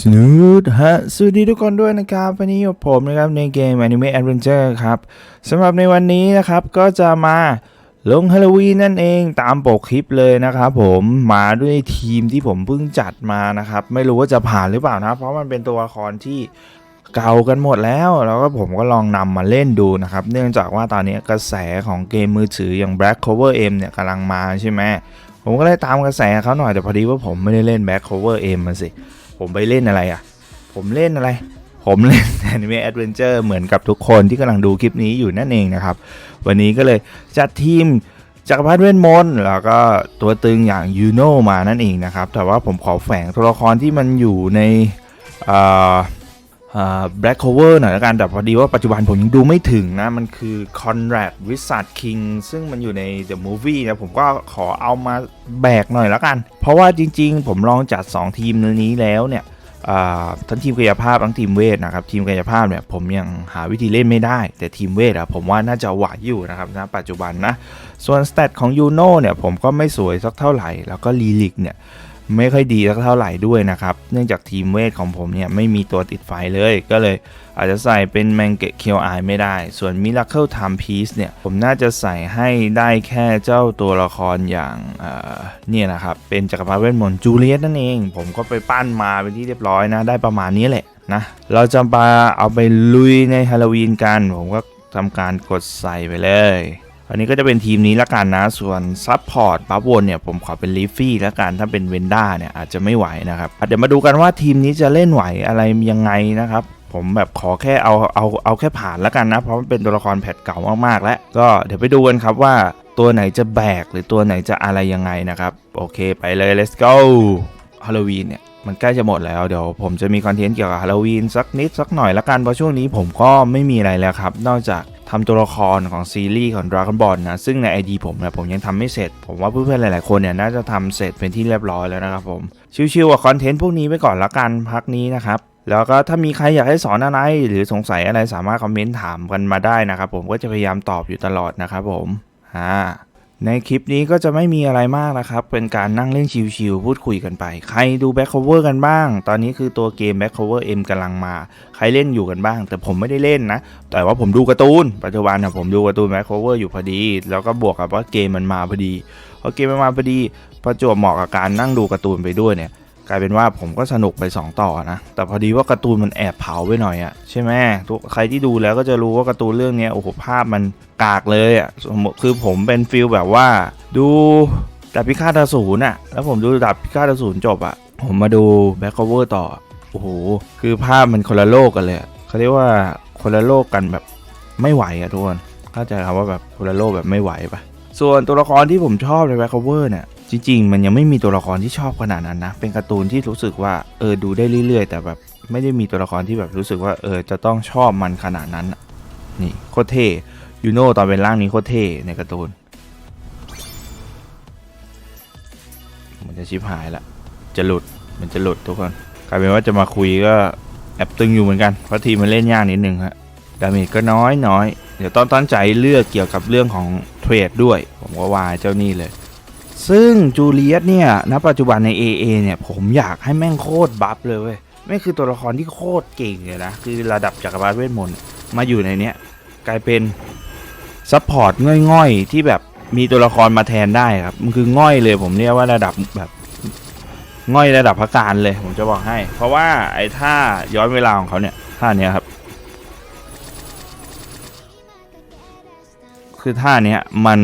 สนุดฮะ สวัสดีทุกคนด้วยนะครับ วันนี้อยู่ผมนะครับ ในเกม Anime Adventure ครับสำหรับในวันนี้นะครับ ก็จะมาลงฮาโลวีนนั่นเองตามปกคลิปเลยนะครับผมมาด้วยทีมที่ผมเพิ่งจัดมานะครับ ไม่รู้ว่าจะผ่านหรือเปล่านะ เพราะมันเป็นตัวละครที่เก่ากันหมดแล้ว แล้วก็ผมก็ลองนำมาเล่นดูนะครับ เนื่องจากว่าตอนนี้กระแสของเกมมือถืออย่าง Black Cover M เนี่ยกำลังมาใช่ไหมผมก็เลยตามกระแสเขาหน่อยแต่พอดีว่าผมไม่ได้เล่น Black Cover M มาสิ ผมไปเล่นอะไรอะ ผมเล่นอะไร ผมเล่นแอนิเมะแอดเวนเจอร์เหมือนกับทุกคนที่กำลังดูคลิปนี้อยู่นั่นเองนะครับ วันนี้ก็เลยจัดทีมจักรพรรดิเวทมนต์แล้วก็ตัวตึงอย่างยูโนมานั่นเองนะครับ แต่ว่าผมขอแฝงตัวละครที่มันอยู่ในอ่า อ่า Black Cover หน่อยละกันแต่พอดีว่าปัจจุบันผมยังดูไม่ถึงนะ มันคือ Conrad Wizard King ซึ่งมันอยู่ใน The Movie นะ ผมก็ขอเอามาแบกหน่อยละกัน เพราะว่าจริงๆ ผมลองจัด 2 ทีมนี้แล้วเนี่ยอ่าทั้งทีมกายภาพทั้งทีมเวทนะครับ ทีมกายภาพเนี่ยผมยังหาวิธีเล่นไม่ได้ แต่ทีมเวทอะผมว่าน่าจะไหวอยู่นะครับณปัจจุบันนะ ส่วนสเตตของยูโน่เนี่ยผมก็ไม่สวยสักเท่าไหร่ แล้วก็ลีลิกเนี่ย ไม่ค่อยดีสักเท่าไหร่ด้วยนะครับ เนื่องจากทีมเวทของผมเนี่ยไม่มีตัวติดไฟเลย ก็เลยอาจจะใส่เป็นแมงเกตเคียวไอไม่ได้ ส่วนมิราเคิลไทม์พีซเนี่ยผมน่าจะใส่ให้ได้แค่เจ้าตัวละครอย่างเอ่อเนี่ยนะครับ เป็นจักรพรรดิเวทมนต์จูเลียตนั่นเอง ผมก็ไปปั้นมาเป็นที่เรียบร้อยนะ ได้ประมาณนี้แหละนะ เราจะมาเอาไปลุยในฮาโลวีนกัน ผมก็ทำการกดใส่ไปเลย อันนี้ก็จะเป็นทีมนี้ละกันนะ ส่วนซับพอร์ตบัฟวนเนี่ยผมขอเป็นลีฟฟี่ละกันถ้าเป็นเวนด้าเนี่ยอาจจะไม่ไหวนะครับ เดี๋ยวมาดูกันว่าทีมนี้จะเล่นไหวอะไรยังไงนะครับผมแบบขอแค่เอาเอาเอาแค่ผ่านละกันนะ เพราะมันเป็นตัวละครแพทเก่ามากๆ แล้วก็เดี๋ยวไปดูกันครับว่าตัวไหนจะแบกหรือตัวไหนจะอะไรยังไงนะครับ โอเคไปเลย let's go ฮาโลวีนเนี่ย มันใกล้จะหมดแล้วเดี๋ยวผมจะมีคอนเทนต์เกี่ยวกับฮาโลวีนสักนิดสักหน่อยละกันเพราะช่วงนี้ผมก็ไม่มีอะไรแล้วครับ นอกจากทำตัวละครของซีรีส์ของ Dragon Ball นะ ซึ่งใน ID ผมนะผมยังทำไม่เสร็จ ผมว่าเพื่อนๆหลายๆคนเนี่ยน่าจะทำเสร็จเป็นที่เรียบร้อยแล้วนะครับผม ชิวๆกับคอนเทนต์พวกนี้ไปก่อนละกันพักนี้นะครับแล้วก็ถ้ามีใครอยากให้สอนอะไร หรือสงสัยอะไรสามารถคอมเมนต์ถามกันมาได้นะครับผมก็จะพยายามตอบอยู่ตลอดนะครับผมอ่า ในคลิปนี้ก็จะไม่มีอะไรมากนะครับ เป็นการนั่งเล่นชิวๆพูดคุยกันไป ใครดู Back Cover กันบ้าง ตอนนี้คือตัวเกม Back Cover M กำลังมา ใครเล่นอยู่กันบ้าง แต่ผมไม่ได้เล่นนะ แต่ว่าผมดูการ์ตูน ปัจจุบันนะผมดูการ์ตูน Back Cover อยู่พอดี แล้วก็บวกกับว่าเกมมันมาพอดีพอเกมมันมาพอดีประจวบเหมาะกับการนั่งดูการ์ตูนไปด้วยเนี่ย กลายเป็นว่าผมก็สนุกไป 2 ต่อนะ แต่พอดีว่าการ์ตูนมันแอบเผาไปหน่อยอะใช่ไหมทุกใครที่ดูแล้วก็จะรู้ว่าการ์ตูนเรื่องนี้โอ้โหภาพมันกากเลยอะสมมติคือผมเป็นฟิลแบบว่าดูดาบพิฆาตอสูรน่ะ แล้วผมดูดาบพิฆาตอสูรจบอะผมมาดูแบ็ค c เวอร์ต่อ โอ้โห คือภาพมันคนละโลกกันเลยเขาเรียกว่าคนละโลกกันแบบไม่ไหวอะทุกคนเข้าใจคำว่าแบบคนละโลกแบบไม่ไหวปะส่วนตัวละครที่ผมชอบในแบ็ค c เวอร์เนี่ย จริงๆ มันยังไม่มีตัวละครที่ชอบขนาดนั้นนะ เป็นการ์ตูนที่รู้สึกว่าเออดูได้เรื่อยๆ แต่แบบไม่ได้มีตัวละครที่แบบรู้สึกว่าเออจะต้องชอบมันขนาดนั้นนี่โคตรเท่ยูโน่ตอนเป็นร่างนี้โคตรเท่ในการ์ตูนมันจะชิบหายละจะหลุดมันจะหลุดทุกคนกลายเป็นว่าจะมาคุยก็แอบตึงอยู่เหมือนกันเพราะทีมมันเล่นยากนิดนึงฮะดาเมจก็น้อยน้อยเดี๋ยวตอนตั้งใจเลือกเกี่ยวกับเรื่องของเทรดด้วย ผมก็วายเจ้านี่เลย ซึ่งจูเลียตเนี่ยณปัจจุบันใน AA เนี่ยผมอยากให้แม่งโคตรบัฟเลยเว้ยแม่งคือตัวละครที่โคตรเก่งเลยนะ คือระดับจักรพรรดิเวทมนต์มาอยู่ในเนี้ยกลายเป็นซัพพอร์ตง่อยๆ ที่แบบมีตัวละครมาแทนได้ครับ มันคือง่อยเลยผมเรียกว่าระดับแบบง่อยระดับพักการเลย ผมจะบอกให้ เพราะว่าไอ้ท่าย้อนเวลาของเขาเนี่ยท่าเนี้ยครับ คือท่าเนี้ยมัน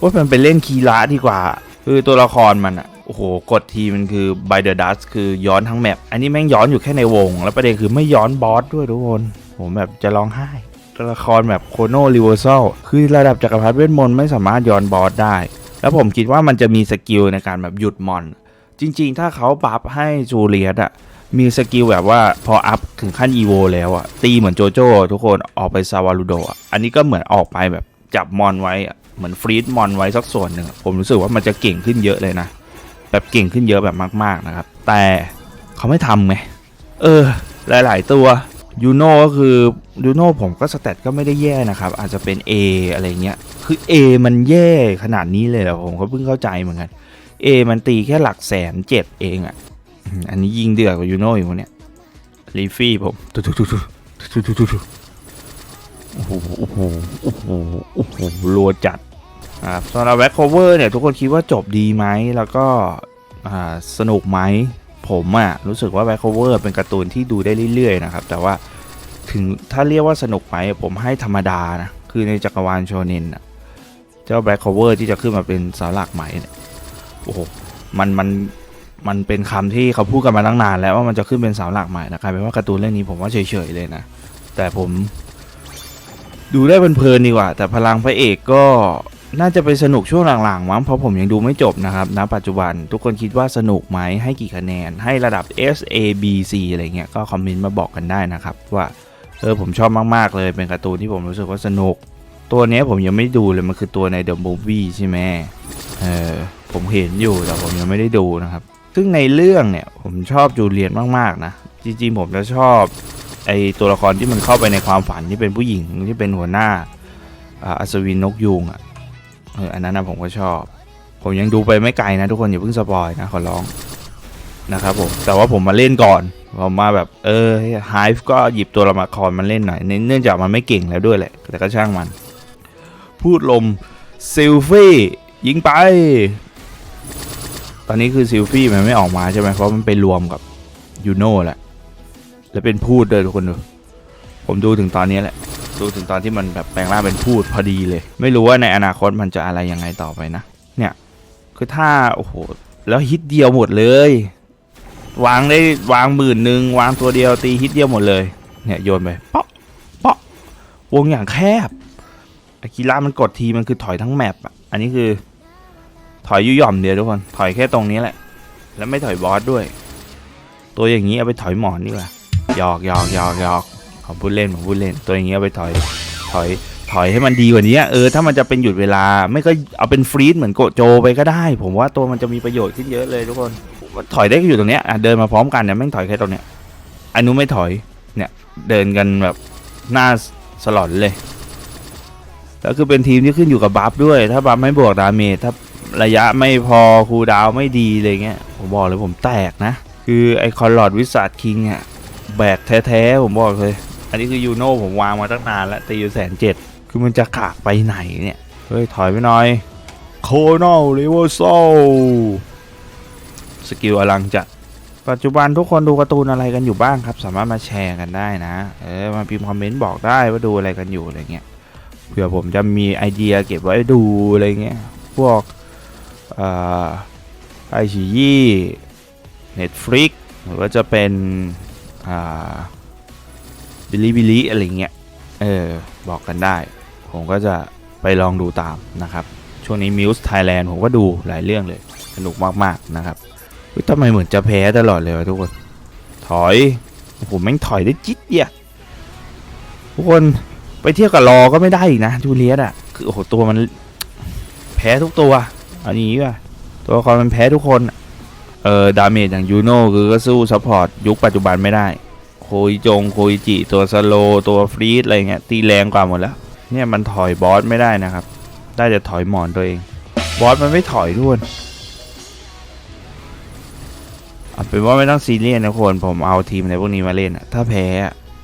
ว่ามันไปเล่นคีระดีกว่า คือตัวละครมันอะโอ้โห กดทีมันคือ by the dust คือย้อนทั้งแมป อันนี้แม่งย้อนอยู่แค่ในวง แล้วประเด็นคือไม่ย้อนบอสด้วยทุกคนผมแบบจะร้องไห้ ตัวละครแบบโคโนรีเวอร์ซลคือระดับจักรพรรดิเวทมนต์ไม่สามารถย้อนบอสได้ แล้วผมคิดว่ามันจะมีสกิลในการแบบหยุดมอน จริง ๆ ถ้าเขาบัฟให้จูเลียตอะมีสกิลแบบว่าพออัพถึงขั้นอีโวแล้วอะตีเหมือนโจโจ้ทุกคนออกไปซาวาลูโดอะอันนี้ก็เหมือนออกไปแบบจับมอนไว้อะ เหมือนฟรีดมอนไว้สักส่วนหนึ่งผมรู้สึกว่ามันจะเก่งขึ้นเยอะเลยนะ แบบเก่งขึ้นเยอะแบบมาก ๆนะครับ แต่เขาไม่ทำไงเออ หลาย ๆ ตัวยูโน่ก็คือยูโน่ผมก็สเตตก็ไม่ได้แย่นะครับ อาจจะเป็น A อะไรเงี้ย คือ A มันแย่ขนาดนี้เลยเหรอผมก็เพิ่งเข้าใจเหมือนกัน A มันตีแค่หลักแสนเจ็ดเองอะ่ะอันนี้ยิงเดือดกว่ายูโน่อยู่เนี่ยลีฟี่ผมตุ๊ตุ๊ตุ๊ตุ๊ตุ๊ตุ๊ตุ๊ตตุ๊ตตุ๊ตตุ๊ตตุ๊ตตุ๊ตตุ๊หโอ้โหโอ้โหรัวจัด นะครับสำหรับแบ็คโคเวอร์เนี่ยทุกคนคิดว่าจบดีไหมแล้วก็อ่าสนุกไหมผมอะรู้สึกว่าแบ็คโคเวอร์เป็นการ์ตูนที่ดูได้เรื่อยๆนะครับแต่ว่าถึงถ้าเรียกว่าสนุกไหมผมให้ธรรมดานะคือในจักรวาลโชเนนเจ้าแบ็คโคเวอร์ที่จะขึ้นมาเป็นเสาหลักใหม่เนี่ยโอ้โหมันมันมันเป็นคำที่เขาพูดกันมาตั้งนานแล้วว่ามันจะขึ้นเป็นเสาหลักใหม่นะกลายเป็นว่าการ์ตูนเรื่องนี้ผมว่าเฉยๆเลยนะแต่ผมดูได้เพลินๆดีกว่า แต่พลังพระเอกก็ น่าจะไปสนุกช่วงหลังๆมั้งเพราะผมยังดูไม่จบนะครับณปัจจุบันทุกคนคิดว่าสนุกไหมให้กี่คะแนน ให้ระดับ S A B C อะไรเงี้ยก็คอมเมนต์มาบอกกันได้นะครับ ว่าเออผมชอบมากๆเลยเป็นการ์ตูนที่ผมรู้สึกว่าสนุก ตัวนี้ผมยังไม่ดูเลยมันคือตัวใน The Movie ใช่ไหมเออผมเห็นอยู่แต่ผมยังไม่ได้ดูนะครับ ซึ่งในเรื่องเนี่ยผมชอบจูเลียนมากๆนะจริงๆผมจะชอบไอตัวละครที่มันเข้าไปในความฝันที่เป็นผู้หญิงที่เป็นหัวหน้าอ่าอัศวินนกยูงอะ เอออันนั้นนะผมก็ชอบ ผมยังดูไปไม่ไกลนะทุกคนอย่าเพิ่งสปอยนะขอร้องนะครับผมแต่ว่าผมมาเล่นก่อนผมมาแบบเออไฮฟ์ก็หยิบตัวละครมาเล่นหน่อยเนื่องเนื่องจากมันไม่เก่งแล้วด้วยแหละ แต่ก็ช่างมัน พูดลมซิลฟี่ยิงไป ตอนนี้คือซิลฟี่มันไม่ออกมาใช่ไหมเพราะมันไปรวมกับยูโน่แหละ แล้วเป็นพูดเลยทุกคนดูผมดูถึงตอนนี้แหละ ดูถึงตอนที่มันแบบแปลงร่างเป็นพูดพอดีเลย ไม่รู้ว่าในอนาคตมันจะอะไรยังไงต่อไปนะ เนี่ย คือถ้าโอ้โห แล้วฮิตเดียวหมดเลย วางได้วางหมื่นหนึ่งวางตัวเดียวตีฮิตเดียวหมดเลย เนี่ยโยนไปป๊อกป๊อกวงอย่างแคบอากิระมันกดทีมันคือถอยทั้งแมปอะอันนี้คือถอยยุยหย่อมเดียวทุกคนถอยแค่ตรงนี้แหละ แล้วไม่ถอยบอสด้วย ตัวอย่างนี้เอาไปถอยหมอนดีกว่าหยอกหยอกหยอกหยอก ผมพูดเล่นผมพูดเล่นตัวอย่างนี้เอาไปถอยถอยถอยให้มันดีกว่านี้เออถ้ามันจะเป็นหยุดเวลาไม่ก็เอาเป็นฟรีดเหมือนโกโจไปก็ได้ ผมว่าตัวมันจะมีประโยชน์ขึ้นเยอะเลยทุกคนถอยได้ก็อยู่ตรงเนี้ยเดินมาพร้อมกันเนี่ยแม่งถอยแค่ตรงเนี้ยอันนู้นไม่ถอยเนี่ยเดินกันแบบหน้าสลอนเลยแล้วคือเป็นทีมที่ขึ้นอยู่กับบัฟด้วย ถ้าบัฟไม่บวกดาเมจถ้าระยะไม่พอคูลดาวไม่ดีอะไรเงี้ยผมบอกเลยผมแตกนะ คือไอคอนลอดวิสัทคิงอะแบกแท้ๆผมบอกเลย อันนี้คือยูโน่ผมวางมาตั้งนานแล้วตีอยู่แสนเจ็ดคือมันจะขากไปไหนเนี่ย เฮ้ย ถอยไปหน่อยโคโนเลเวอร์โซสกิลอลังจัดปัจจุบันทุกคนดูการ์ตูนอะไรกันอยู่บ้างครับ สามารถมาแชร์กันได้นะ เออมาพิมพ์คอมเมนต์บอกได้ว่าดูอะไรกันอยู่อะไรเงี้ยเผื่อผมจะมีไอเดียเก็บไว้ดูอะไรเงี้ยพวกไอชียี่เน็ตฟลิกหรือว่าจะเป็น บิลิบิลิอะไรเงี้ย เออ บอกกันได้ ผมก็จะไปลองดูตามนะครับ ช่วงนี้มิวส์ไทยแลนด์ผมก็ดูหลายเรื่องเลย สนุกมากๆนะครับเฮ้ยทำไมเหมือนจะแพ้ตลอดเลยวะทุกคน ถอยผมแม่งถอยได้จิ๊ดเดียวทุกคนไปเที่ยวกับรอก็ไม่ได้อีกนะจูเลียสอะคือโอ้โหตัวมัน แพ้ทุกตัวอันนี้ว่ะตัวละครมันแพ้ทุกคน เออดาเมจอย่างยูโน่คือก็สู้ซัพพอร์ตยุคปัจจุบันไม่ได้ โคยจงโคยจิตัวสโลตัวฟรีดอะไรเงี้ยตีแรงกว่าหมดแล้ว เนี่ยมันถอยบอสไม่ได้นะครับ ได้แต่ถอยหมอนตัวเอง บอสมันไม่ถอยทุกคนเอาเป็นว่าไม่ต้องซีเรียสนะคนผมเอาทีมในพวกนี้มาเล่นอะถ้าแพ้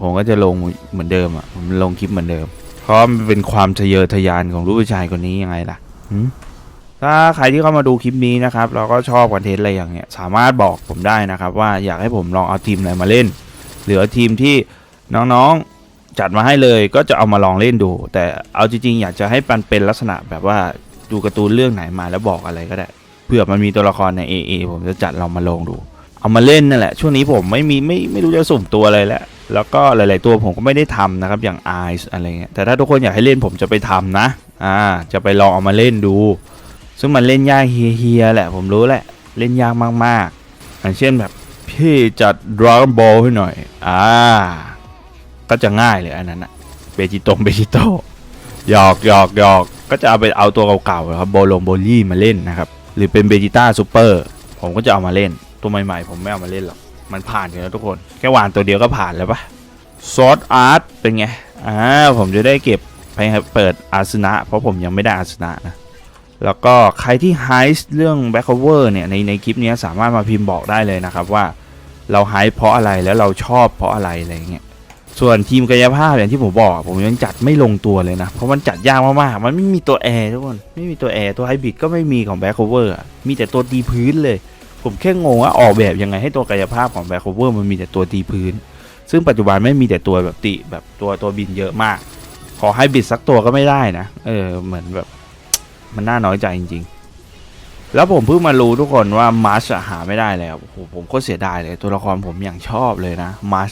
ผมก็จะลงเหมือนเดิมอะผมลงคลิปเหมือนเดิม เพราะมันเป็นความทะเยอทะยานของลูกผู้ชายคนนี้ยังไงล่ะถ้าใครที่เข้ามาดูคลิปนี้นะครับเราก็ชอบคอนเทนต์อะไรอย่างเงี้ยสามารถบอกผมได้นะครับ ว่าอยากให้ผมลองเอาทีมไหนมาเล่น หรือทีมที่น้องๆจัดมาให้เลยก็จะเอามาลองเล่นดู แต่เอาจริงๆอยากจะให้มันเป็นลักษณะแบบว่าดูการ์ตูนเรื่องไหนมาแล้วบอกอะไรก็ได้เผื่อมันมีตัวละครใน AA ผมจะจัดเรามาลองดู เอามาเล่นนั่นแหละ ช่วงนี้ผมไม่มีไม่ไม่รู้จะสุ่มตัวอะไรแล้วแล้วก็หลาย ๆ ตัวผมก็ไม่ได้ทำนะครับอย่าง Eyes อะไรเงี้ยแต่ถ้าทุกคนอยากให้เล่นผมจะไปทำนะอ่าจะไปลองเอามาเล่นดู ซึ่งมันเล่นยากเฮียๆแหละ ผมรู้แหละเล่นยากมากๆอย่างเช่นแบบ พี่จัด Dragon Ball ให้หน่อย อ่า ก็จะง่ายเลยอันนั้นอะเบจิตงเบจิโตหยอกหยอกหยอกก็จะเอาไปเอาตัวเก่าๆนะครับโบลงโบลี่มาเล่นนะครับ หรือเป็นเบจิต้าซูเปอร์ผมก็จะเอามาเล่น ตัวใหม่ๆ ผมไม่เอามาเล่นหรอก มันผ่านอยู่แล้วทุกคน แค่วานตัวเดียวก็ผ่านแล้วปะซอสอาร์ตเป็นไง อ่า ผมจะได้เก็บไปเปิดอาสนะ เพราะผมยังไม่ได้อาสนะนะ แล้วก็ใครที่ไฮส์เรื่อง back cover เนี่ยในในคลิปนี้สามารถมาพิมพ์บอกได้เลยนะครับว่าเราไฮเพราะอะไรแล้วเราชอบเพราะอะไรอะไรเงี้ยส่วนทีมกายภาพอย่างที่ผมบอกผมยังจัดไม่ลงตัวเลยนะ เพราะมันจัดยากมากๆ มันไม่มีตัวแอร์ทุกคนไม่มีตัวแอร์ตัวไฮบริดก็ไม่มีของแบ็คโคเวอร์มีแต่ตัวตีพื้นเลย ผมแค่งงว่าออกแบบยังไงให้ตัวกายภาพของแบ็คโคเวอร์มันมีแต่ตัวตีพื้น ซึ่งปัจจุบันไม่มีแต่ตัวแบบติแบบตัวตัวบินเยอะมาก ขอไฮบริดสักตัวก็ไม่ได้นะเออเหมือนแบบ มันน่าน้อยใจจริง ๆ แล้วผมเพิ่งมารู้ทุกคนว่ามาร์ชหาไม่ได้แล้วโอ้โหผมก็เสียดายเลย ตัวละครผมอย่างชอบเลยนะมาร์ช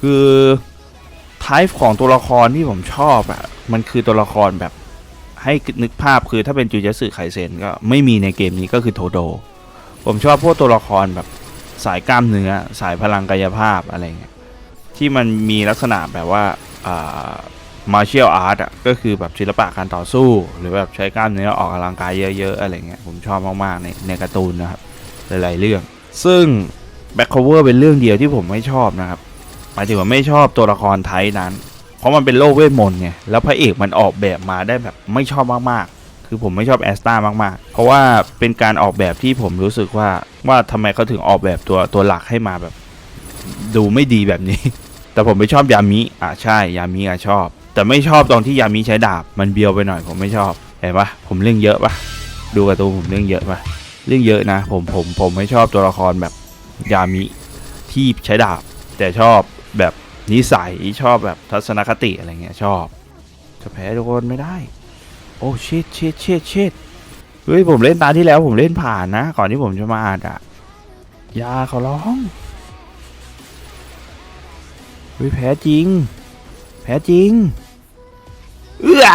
คือไทป์ของตัวละครที่ผมชอบอะมันคือตัวละครแบบให้นึกภาพคือถ้าเป็นจูเจสึไคเซนก็ไม่มีในเกมนี้ก็คือโทโด ผมชอบพวกตัวละครแบบสายกล้ามเนื้อ สายพลังกายภาพอะไรเงี้ยที่มันมีลักษณะแบบว่าอ่า มาเชียลอาร์ตอะก็คือแบบศิลปะการต่อสู้ หรือแบบใช้กล้ามเนื้อออกกำลังกายเยอะๆอะไรเงี้ยผมชอบมากๆในในการ์ตูนนะครับหลายๆเรื่อง ซึ่งแบ็ค c เวอร์เป็นเรื่องเดียวที่ผมไม่ชอบนะครับหมายถึงว่าไม่ชอบตัวละครไทยนั้น เพราะมันเป็นโลกเวทมนต์ไงแล้วพระเอกมันออกแบบมาได้แบบไม่ชอบมากๆ คือผมไม่ชอบแอสตามากๆ เพราะว่าเป็นการออกแบบที่ผมรู้สึกว่าว่าทำไมเขาถึงออกแบบตัวตัวหลักให้มาแบบ ดูไม่ดีแบบนี้ แต่ผมไม่ชอบยามิอะใช่ยามิอะชอบ แต่ไม่ชอบตรงที่ยามิใช้ดาบมันเบียวไปหน่อยผมไม่ชอบเห็นปะผมเรื่องเยอะปะดูการ์ตูนผมเรื่องเยอะปะเรื่องเยอะนะ ผมผมผมไม่ชอบตัวละครแบบยามิที่ใช้ดาบ แต่ชอบแบบนิสัยชอบแบบทัศนคติอะไรเงี้ยชอบจะแพ้ทุกคนไม่ได้ โอ้ชิดชิดชิดชิดเฮ้ยผมเล่นตาที่แล้วผมเล่นผ่านนะ ก่อนที่ผมจะมาอ่านอะยาเขาร้องเฮ้ยแพ้จริง แพ้จริง เอื้อ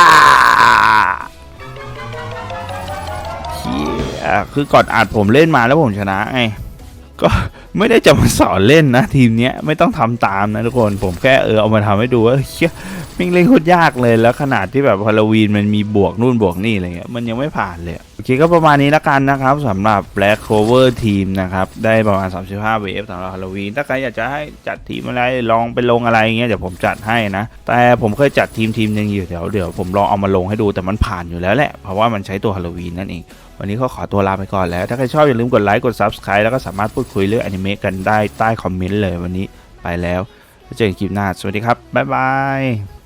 เฮียคือก่อนอัดผมเล่นมาแล้วผมชนะไงก็ไม่ได้จะมาสอนเล่นนะ ทีมเนี้ยไม่ต้องทำตามนะทุกคนผมแค่เออเอามาทำให้ดูว่าเฮีย ม่งเล่นโคตรยากเลยแล้วขนาดที่แบบฮาโลวีนมันมีบวกนู่นบวกนี่อะไรเงี้ยมันยังไม่ผ่านเลยโอเคก็ประมาณนี้ละกันนะครับสำหรับ Black Clover Team นะครับได้ประมาณ 35เวฟสำหรับฮาโลวีนถ้าใครอยากจะให้จัดทีมอะไรลองไปลงอะไรเงี้ยเดี๋ยวผมจัดให้นะ แต่ผมเคยจัดทีมทีมหนึ่งอยู่เดี๋ยวเดี๋ยวผมลองเอามาลงให้ดูแต่มันผ่านอยู่แล้วแหละเพราะว่ามันใช้ตัวฮาโลวีนนั่นเองวันนี้ก็ขอตัวลาไปก่อนแล้ว ถ้าใครชอบอย่าลืมกดไลค์กด Subscribe แล้วก็สามารถพูดคุยเรื่องอนิเมะกันได้ใต้คอมเมนต์เลยวันนี้ไปแล้วเจอกันคลิปหน้าสวัสดีครับบ๊ายบาย